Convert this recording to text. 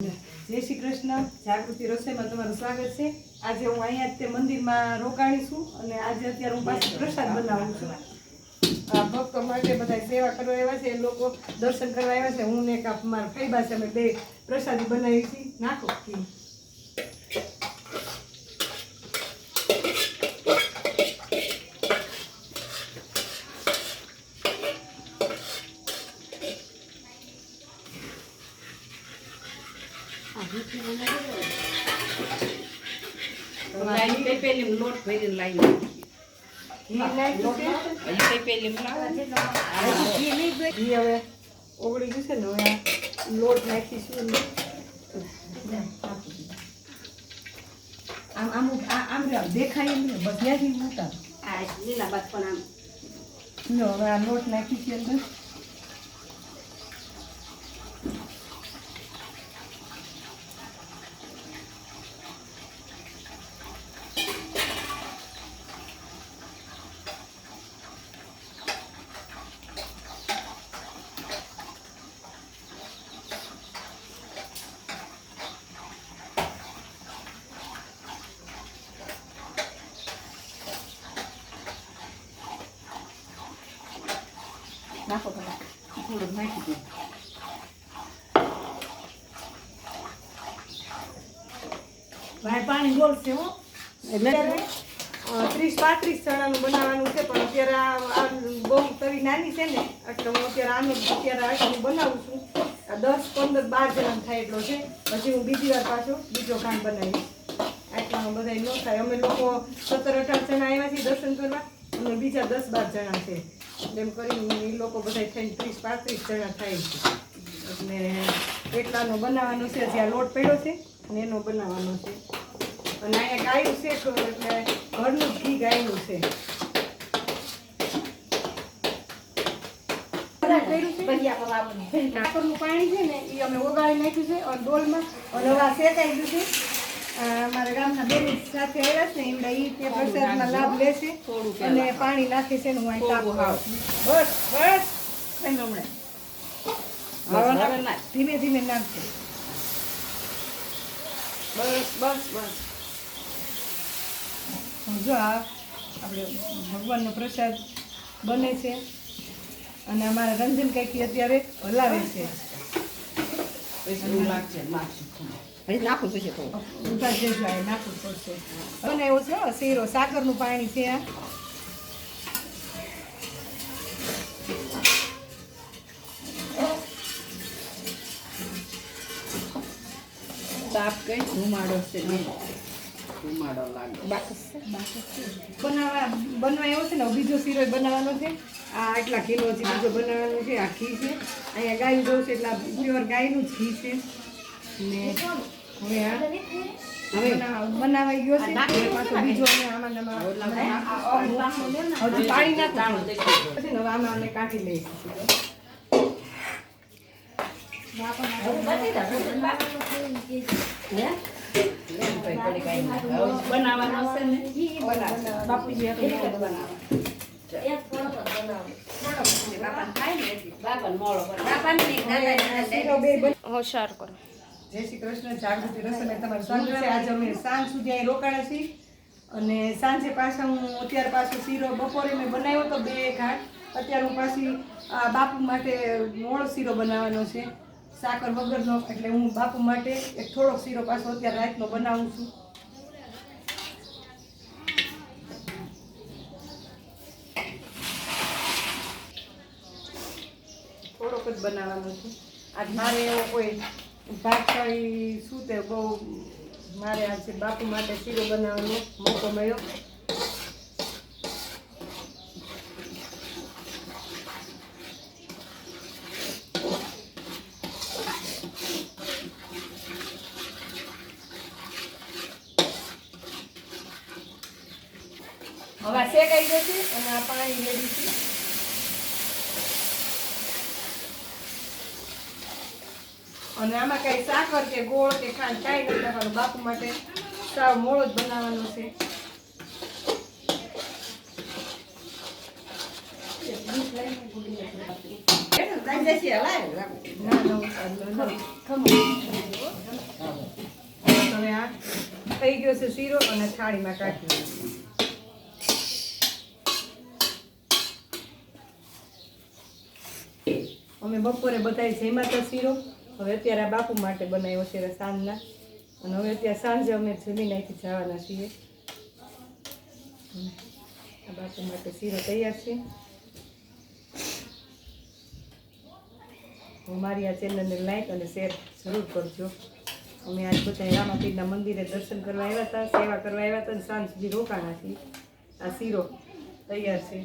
જય શ્રી કૃષ્ણ. જાગૃતિ રસોઈમાં તમારું સ્વાગત છે. આજે હું અહીંયા તે મંદિરમાં રોકાણી છું અને આજે અત્યારે હું પાછું પ્રસાદ બનાવું છું. આ ભક્તો માટે બધા સેવા કરવા આવ્યા છે. એ લોકો દર્શન કરવા આવ્યા છે. હું ને એક મારા ફૈબા છે, અમે બે પ્રસાદી બનાવી છે નાખો. લાઈન કઈ પેલી લોટ ભરીને લાઈન ઓગળી ગયું છે ને. હવે લોટ નાખીશું આમ આમ આમ દેખાય એમ ને ત્યાંથી ઉતાર આ લીલા બાદ પણ આમ. હવે આ લોટ નાખીશું અંદર. નાખો તમે. થોડું નાખી દો ભાઈ પાણી બોલશે હો અત્યારે ત્રીસ, પાંત્રીસ જણાનું બનાવવાનું છે, પણ અત્યારે આ બહુ તવી નાની છે ને, એટલે હું અત્યારે આનું અત્યારે આટલું બનાવું છું. દસ, પંદર, બાર જણા થાય એટલો છે. પછી હું બીજી વાર પાછો બીજો કામ બનાવીશ. આટલામાં બધા ન થાય. અમે લોકો સત્તર અઢાર જણા આવ્યા છીએ દર્શન કરવા, અને બીજા દસ, બાર જણા છે. એમ કરીને એ લોકો બધા થઈને ત્રીસ પાંત્રીસ જણા થાય છે. એટલે એટલાનો બનાવવાનો છે જ્યાં લોટ પડ્યો છે અને એનો બનાવવાનો છે. અને અહીંયા ગાયું છે એટલે ઘરનું જ ઘી ગાયનું છે. પાણી છે ને એ અમે ઓગાળી નાખ્યું છે અને ડોલમાં અને હવે શેકાઈ ગયું છે. અમારા ગામના બેન સાથે આવ્યા છે એમણે ઈ તે પ્રસાદમાં લાભ લેશે અને પાણી નાખે છે ને હું અહીં તાપ બસ બસ. થઈ હમણાં. ધીમે ધીમે નાખશે બસ બસ બસ. જો આ આપણે ભગવાનનો પ્રસાદ બને છે અને અમારા રંજન કાકી અત્યારે હલાવે છે. લાગશે નાખશું હજી નાખું છું થોડું. નાખું રહેજો, આ બનાવ્યો છે હો, શીરો સાકરનું પાણી છે. આ તાપ કઈ ધુમાડો છે ને. ધુમાડો લાગે. બનાવવા બનવા એવો છે ને બીજો શીરો બનાવવાનો છે. આ આટલા કિલો છે બીજો બનાવવાનો છે આ ઘી છે. અહીંયા ગાયું દઉં છે એટલે પ્યોર ગાયનું જ ઘી છે. ને હવે આ હવે બનાવાઈ ગયો છે. પાછો બીજો અમે આમાં હજી પાણી ના પાણી પછી હવે આમાં અમે કાઢી લઈશું. બનાવવાનો છે ને બાપુજી હતું એટલે બનાવવાનું. બાપાને ખાય ને એટલે. બાપાને મોળો કરે. બાપાને નહીં, દાદાને શીરો બે બન- હોશિયાર કરો. જય શ્રી કૃષ્ણ જાગૃતિ રસોઈ તમારું સ્વાગત છે. આજે અમે સાંજ સુધી અહીં રોકાણા છીએ અને સાંજે પાછા હું અત્યારે પાછો શીરો બપોરે મેં બનાવ્યો તો બે ઘાટ. અત્યારે હું પાછી આ બાપુ માટે મોળો શીરો બનાવવાનો છે સાકર વગરનો. એટલે હું બાપુ માટે એક થોડોક શીરો પાછો અત્યારે રાતનો બનાવું છું. થોડોક જ બનાવવાનો છે. આજ મારે એવો કોઈ ભાગશાળી શું તે બહુ મારે આજે બાપુ માટે શીરો બનાવવાનો મોકો મળ્યો. હવે શેકાઈ જશે અને આ પાણી રેડી છે. અને આમાં કઈ સાકર કે ગોળ કે ખાંડ કાંઈ નથી નાખવાનું બાપુ માટે સાવ મોળો જ બનાવવાનો છે. હવે આ થઈ ગયો છે શીરો અને થાળીમાં કાઢી અમે બપોરે બધાય જેમાં તો શીરો. હવે અત્યારે આ બાપુ માટે બનાવ્યો છે સાંજના. અને હવે અત્યારે સાંજે અમે જમીન અહીંથી જવાના છીએ. આ બાપુ માટે શીરો તૈયાર છે. હું મારી આ ચેનલને લાઈક અને શેર જરૂર કરજો. અમે આજ બધા રામાપીરના મંદિરે દર્શન કરવા આવ્યા હતા, સેવા કરવા આવ્યા હતા અને સાંજ સુધી રોકાણા છીએ. આ શીરો તૈયાર છે.